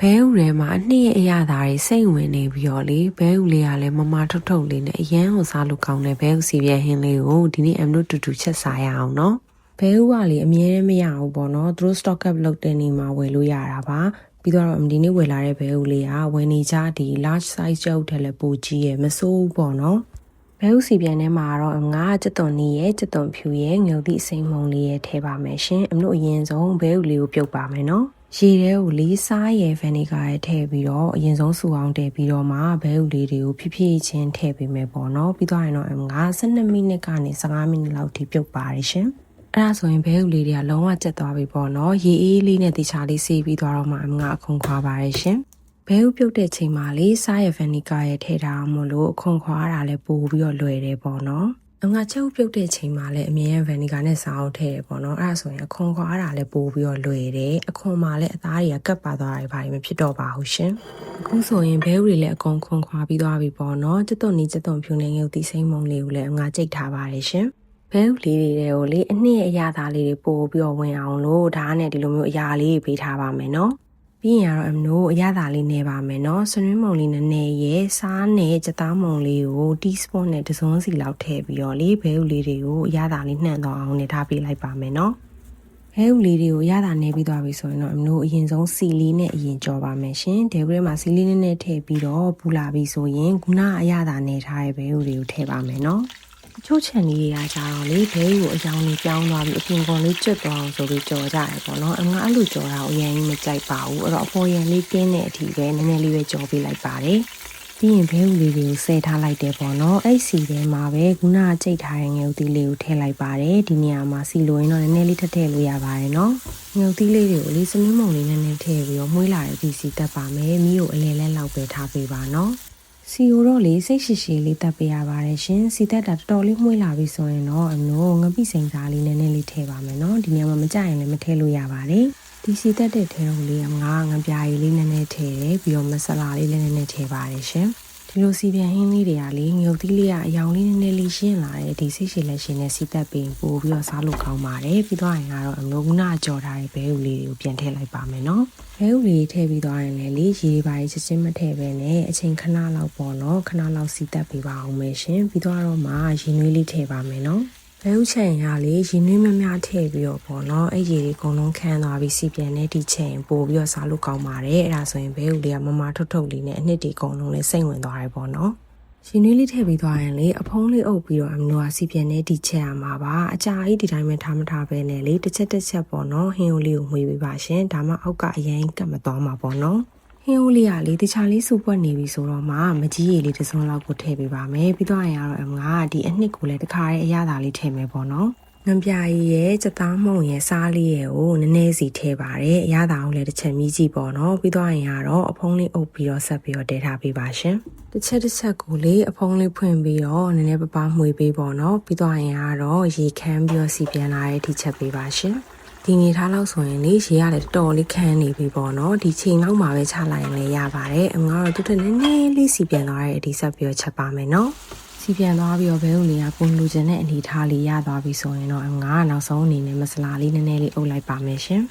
ဘဲဥထဲမှာအနှစ်ရဲ့အရသာတွေစိတ်ဝင်နေပြီးတော့လေဘဲဥလေးကလည်းမမထုတ်ထုတ်လေးနဲ့အရန်ကိုစားလို့ကောင်းတဲ့ဘဲဥစီပြဲဟင်းလေးကိုဒီနေ့အမ်တို့တူတူချက်စားရအောင်နော်ဘဲဥကလေအမြဲတမ်းမရဘူးပေါ့နော်သူတို့ stock up လုပ်တဲ့နေမှာဝယ်လို့ရတာပါပြီးတော့ဒီနေ့ဝယ်လာတဲ့ဘဲဥလေးကဝယ်နေကြဒီ large size ကြောက်တယ်လည်းပိုကြီးရယ်မစိုးဘူးပေါ့နော်ဘဲဥစီပြန်ထဲမှာတော့ငါးချက်သွန်နီးရဲ့ချက်သွန်ဖြူရဲ့ငုံသည့်အစိမ်းမုံလေးရဲ့ထည့်ပါမယ်ရှင်အမတို့အရင်ဆုံးဘဲဥလေးကိုပြုတ်ပါမယ်နော် ရေထဲကိုလေးစားရယ်ဗန်နီဂါရဲ့ထည့်ပြီးတော့အရင်ဆုံးစူအောင်တည်ပြီးတော့မှဘဲဥလေးတွေကိုဖြည်းဖြည်းချင်းထည့်ပေးမယ်ပေါ့နော်ပြီးတော့ရင်တော့ငါ12မိနစ်ကနေ15မိနစ်လောက်ထိပြုတ်ပါတယ်ရှင်အဲ့ဒါဆိုရင်ဘဲဥလေးတွေကလုံးဝကျက်သွားပြီပေါ့နော်ရေအေးလေးနဲ့တခြားလေးဆေးပြီးသွားတော့မှအမငါအခုံခွာပါတယ်ရှင်ဘဲဥပြုတ်တဲ့ချိန်မှာလေစားရယ်ဗန်နီဂါရဲ့ထည့်ထားအောင်မလို့အခုံခွာရတာလည်းပို့ပြီးတော့လွယ်တယ်ပေါ့နော်အ ငါချုပ်ပြုတ်တဲ့ချိန်မှာလည်းအမြဲဗန်နီဂါနဲ့စားအောင်ထည့်ရပေါ့နော်အဲ့ဒါဆိုရင်အခွန်ခွာတာလည်းပို့ပြီးတော့လွယ်တယ်အခွန်မှာလည်းအသားတွေကကပ်ပါသွားတာဘာတွေမဖြစ်တော့ပါဘူးရှင်အခုဆိုရင်ဘဲဥတွေလည်းအကုန်ခွန်ခွာပြီးသွားပြီပေါ့နော်ကျွတ်သွန်နီကျွတ်သွန်ဖြူနေငုတ်တိစိမ့်မုံလေးကိုလည်းအငါကြိတ်ထားပါတယ်ရှင်ဘဲဥလေးတွေကိုလေအနှစ်ရဲ့အရာသားလေးတွေပို့ပြီးတော့ဝင်အောင်လို့ဒါနဲ့ဒီလိုမျိုးအရာလေးတွေပေးထားပါမယ်နော် ပြီးရင်ကတော့အမတို့အရသာလေးနေပါမယ်เนาะဆွနွေးမုံလေးနည်းနည်းရဲ့စားနဲ့ကြက်သားမုံလေးကို teaspoon နဲ့တစ်စုံစီလောက်ထည့်ပြီးတော့လေဘဲဥလေးတွေကိုအရသာလေးနှံ့တော့အောင်နေထားပေးလိုက်ပါမယ်เนาะဘဲဥလေးတွေကိုအရသာနေပြီးသွားပြီဆိုရင်တော့အမတို့အရင်ဆုံးစီလေးနဲ့အရင်ကြော်ပါမယ်ရှင်ဒဲဘရဲမှာစီလေးနည်းနည်းထည့်ပြီးတော့ပူလာပြီဆိုရင်ခုနအရသာနေထားတဲ့ဘဲဥတွေကိုထည့်ပါမယ်เนาะ ချို့ချန်လေးတွေကကြတော့လေဘဲကိုအယောင်လေးပြောင်းသွားပြီးအပြင်ကောင်လေးကျွတ်သွားအောင်ဆိုပြီးကြော်ကြတယ်ပေါ့နော်အငါအဲ့လိုကြော်တာကိုအရင်ကြီးမကြိုက်ပါဘူးအဲ့တော့အပေါ်ရန်လေးတင်းတဲ့အထိပဲနည်းနည်းလေးပဲကြော်ပေးလိုက်ပါတယ်ပြီးရင်ဘဲဥလေးတွေကိုဆဲထားလိုက်တယ်ပေါ့နော်အဲ့စီထဲမှာပဲခုနကကြိတ်ထားတဲ့ငယ်ဥသီးလေးကိုထည့်လိုက်ပါတယ်ဒီနေရာမှာစီလိုရင်းတော့နည်းနည်းလေးထည့်ထည့်လို့ရပါတယ်နော်ငယ်ဥသီးလေးတွေကိုလေးစနင်းမုံလေးနည်းနည်းထည့်ပြီးတော့မှုေးလာတဲ့ဒီစီတက်ပါမယ်မိကိုအလဲလဲလောက်ပဲထားပေးပါနော် စီကိုတော့လေစိတ်ရှိရှိလေးတက်ပေးရပါတယ်ရှင်စီတက်တာတော်တော်လေးမှုေးလာပြီဆိုရင်တော့အမျိုးငပိစိန်စားလေးနည်းနည်းလေးထည့်ပါမယ်နော်ဒီနေရာမှာမကြရင်လည်းမထည့်လို့ရပါတယ်ဒီစီတက်တဲ့ထဲကိုလေးကငါငပြားကြီးလေးနည်းနည်းထည့်တယ်ပြီးတော့မဆလာလေးလည်းနည်းနည်းထည့်ပါတယ်ရှင် ဒီလိုစီပြန်ဟင်းလေးတွေကလေငုတ်သီးလေးကအယောင်လေးနည်းနည်းလေးရှင်းလာတဲ့ဒီစိတ်ရှိလက်ရှင်နဲ့စီတက်ပင်ပို့ပြီးတော့စားလို့ကောင်းပါတယ်ပြီးတော့ရင်ကတော့အမျိုးကနာကြော်ထားတဲ့ဘဲဥလေးတွေကိုပြန်ထည့်လိုက်ပါမယ်နော်ဘဲဥလေးထည့်ပြီးတော့ရင်လည်းလေရေပါရေးချက်ချင်းမထည့်ပဲနဲ့အချိန်ခဏလောက်ပေါ့နော်ခဏလောက်စီတက်ပေးပါအောင်မယ်ရှင်ပြီးတော့တော့မှရေနွေးလေးထည့်ပါမယ်နော် ဘဲဥချင်ရလေရင်နှွေးမများထည့်ပြီးတော့ပေါ့နော်အဲ့ရေတွေအကုန်လုံးခန်းသွားပြီးစီပြန်တဲ့ဒီချိန်ပို့ပြီးတော့စားလို့ကောင်းပါတယ်အဲ့ဒါဆိုရင်ဘဲဥလေးကမမထုတ်ထုတ်လေးနဲ့အနှစ်ဒီအကုန်လုံးလေးစိတ်ဝင်သွားတယ်ပေါ့နော်ရှင်နွေးလေးထည့်ပြီးသွားရင်လေအဖုံးလေးအုပ်ပြီးတော့အမလို့ကစီပြန်တဲ့ဒီချက်ရမှာပါအကြာကြီးဒီတိုင်းပဲထားမထားပဲနဲ့လေတစ်ချက်တစ်ချက်ပေါ့နော်ဟင်းအိုလေးကိုမှွေပေးပါရှင်ဒါမှအောက်ကအရင်ကတ်မသွားမှာပေါ့နော် ဟင်းဦးလေးကလေတခြားလေးစူပွက်နေပြီဆိုတော့မှမကြီးရည်လေးတစ်စုံလောက်ကိုထည့်ပေးပါမယ်ပြီးတော့ရင်ကတော့အမကဒီအနှစ်ကိုလည်းတခါရဲအရသာလေးထည့်မယ်ပေါ့နော်ငပြာရီရဲ့စသားမှုံရဲ့စားလေးရဲ့ကိုနည်းနည်းစီထည့်ပါတယ်အရသာကိုလည်းတစ်ချက်မြည်ကြည့်ပေါ့နော်ပြီးတော့ရင်ကတော့အဖုံးလေးအုပ်ပြီးတော့ဆက်ပြီးတော့တဲထားပေးပါရှင်တစ်ချက်တစ်ချက်ကိုလေအဖုံးလေးဖွင့်ပြီးတော့နည်းနည်းပပမှွေပေးပေါ့နော်ပြီးတော့ရင်ကတော့ရေခမ်းပြီးတော့စီပြန်လာတဲ့ထိချက်ပေးပါရှင် ဒီနေထားလောက်ဆိုရင်လေရေကလည်းတော်တော်လေးခန်းနေပြီပေါ့နော်ဒီချိန်လောက်မှာပဲချလိုက်ရင်လည်းရပါတယ်အငါတော့တူတူနည်းနည်းလေးစီပြန်သွားတဲ့အဒီဆက်ပြီးတော့ချက်ပါမယ်နော်စီပြန်သွားပြီးတော့ဘဲဦးလေးကပုံလူချင်တဲ့အနေထားလေးရသွားပြီဆိုရင်တော့ငါကနောက်ဆုံးအနေနဲ့မဆလာလေးနည်းနည်းလေးအုပ်လိုက်ပါမယ်ရှင်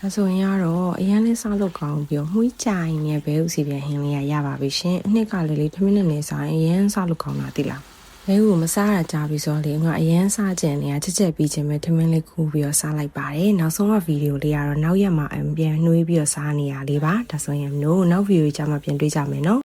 ဒါဆိုရင်ကတော့အရန်လေးစားလို့ကောင်းပြီးတော့မှုကြိုင်နဲ့ဘဲဦးစီပြန်ဟင်းလေးရရပါပြီရှင်အနှစ်ကလေးလေးထမင်းနဲ့နေစားရင်အရန်စားလို့ကောင်းတာတိလား ဘဲဦးကိုမစားရကြပြီဆိုတော့လေငါအရန်စားကြင်နေရချက်ချက်ပြီးချင်းပဲထမင်းလေးခူးပြီးတော့စားလိုက်ပါတယ်နောက်ဆုံးကဗီဒီယိုလေးကတော့နောက်ရက်မှာအပြန်နှွေးပြီးတော့စားနေရလေးပါဒါဆိုရင်တို့နောက်ဗီဒီယိုကြမှာပြန်တွေ့ကြမယ်နော်